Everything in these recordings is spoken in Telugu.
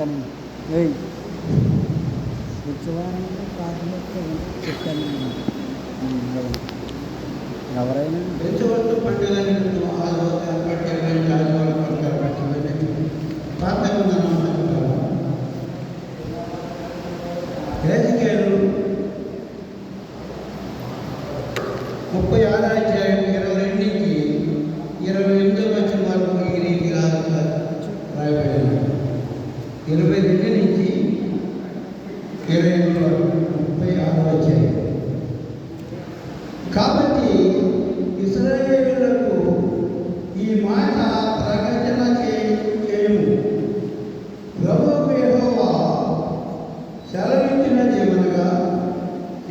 చెప్తాను ఏయ్ ఉత్సవానికి ప్రాథమిక చెప్తాను ఎవరైనా ముప్పై ఆరు అధ్యాయం ఇరవై రెండుకి ఇరవై ఎనిమిది లక్షల వరకు ఈ రీతిగా రాయబడింది. ఇరవై రెండు నుంచి ఇరవై ఎనిమిది వరకు ముప్పై ఆరు వచ్చాయి. కాబట్టి ఇస్రాయేళ్ళకు ఈ మాట ప్రకటన చేయము ప్రభు ప్రభువు యెహోవా సెలవిచ్చినదేమనగా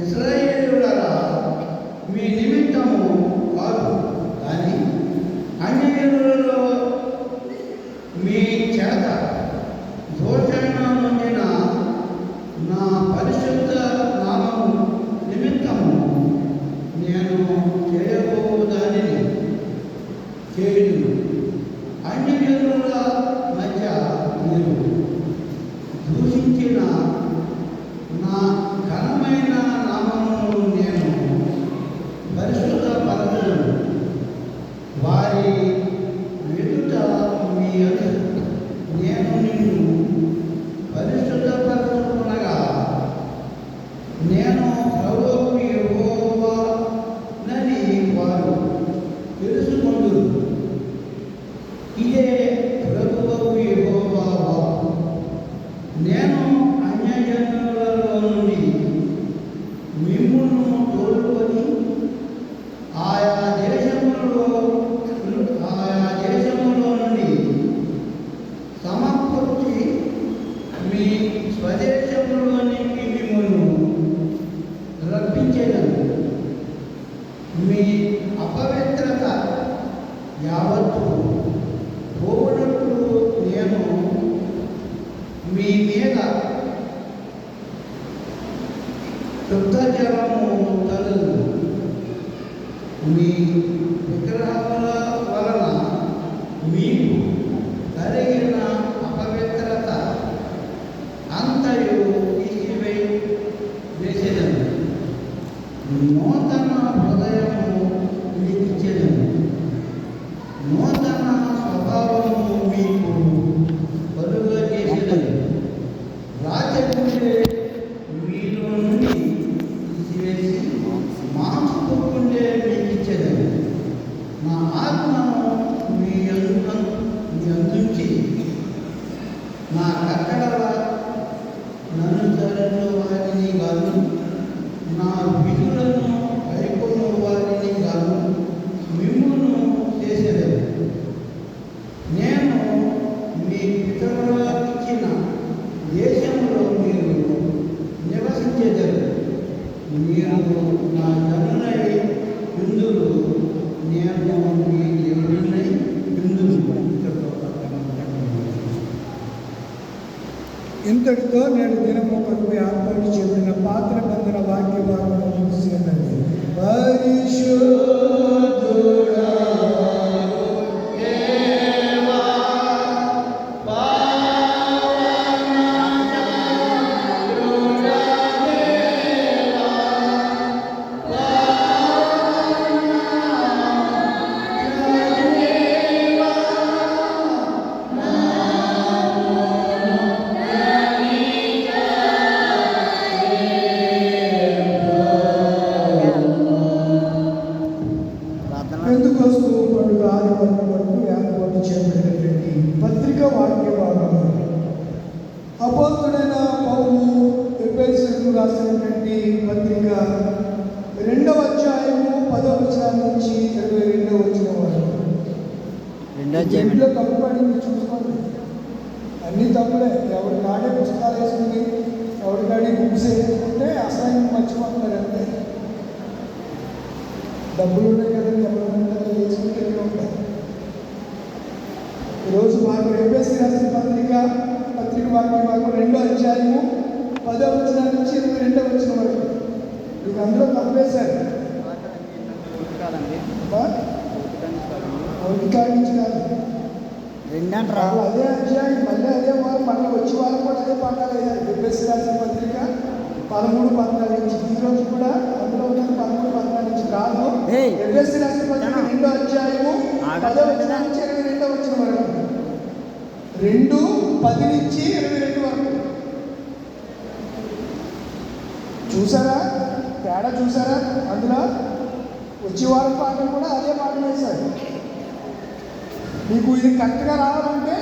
ఇస్రాయేలులరా మీ నిమిత్తము కాదు. కానీ అన్యజనులలో మీ చేత చేయును అన్ని జనుల మధ్య మీరు దూషించిన నా ఘనమైన ఇదే ప్రభువు యెహోవా వాక్కు నేను శుద్ధ జలము తల్లు మీ విగ్రహముల వలన మీకు కలిగిన అపవిత్రత అంతయు తీసివే వేసేదను. నూతన నా కట్టడల నన్ను తరను వారిని వాళ్ళు నా ಹಿಂತೆಗೆದು ನೇಡು ದಿನಮೊಬ್ಬರಿಗೆ ಅರ್ಪಣಿಸಿ ಪಾತ್ರ ಬಂಧನ ವಾಕ್ಯವಾಗಲು రాసినటువంటి పత్రిక రెండవ అధ్యాయము పదవ వచనం నుంచి ఇరవై రెండవ వచ్చిన అధ్యాయం ఇంట్లో తప్పుపడింది చూసుకోండి. అన్ని తప్పులే. ఎవరి కాడే పుస్తకాలు వేసుకుని ఎవరి కాడి బుక్స్ వేసుకుంటే అసలు మర్చిపోతున్నారు అంతే. డబ్బులు ఉన్నాయి కదండి ఎవరు వేసుకుని వెళ్ళి ఉంటారు ఈరోజు మాకు ఎంపీఎస్సీ రాసిన పత్రిక పత్రిక వాక్య భాగం రెండో అధ్యాయము పదో వచ్చిన నుంచి ఇరవై రెండో వచ్చిన వరకు. కాదండి అబ్బా, ఒకటి కాడించి కాదు. రెండంటారా అదే అధ్యాయం మళ్ళీ అదే వారు మళ్ళీ వచ్చే వారం కూడా అదే వేయాలి ఎఫ్ఎస్సి రాసిన పత్రిక పదమూడు పద్నాలుగు నుంచి. ఈ రోజు కూడా అందులో ఉన్నది పదమూడు పద్నాలుగు నుంచి కాదు. ఎఫ్ఎస్సి రాసిన పత్రిక. రెండో అధ్యాయము పదో. వచ్చిన నుంచి ఇరవై రెండో వచ్చిన వరకు. రెండు పది నుంచి ఇరవై రెండు వరకు చూసారా తేడా చూసారా? అందులో వచ్చే వారం పాటలు కూడా అదే పాటలు వేశారు. మీకు ఇది కరెక్ట్గా రావాలంటే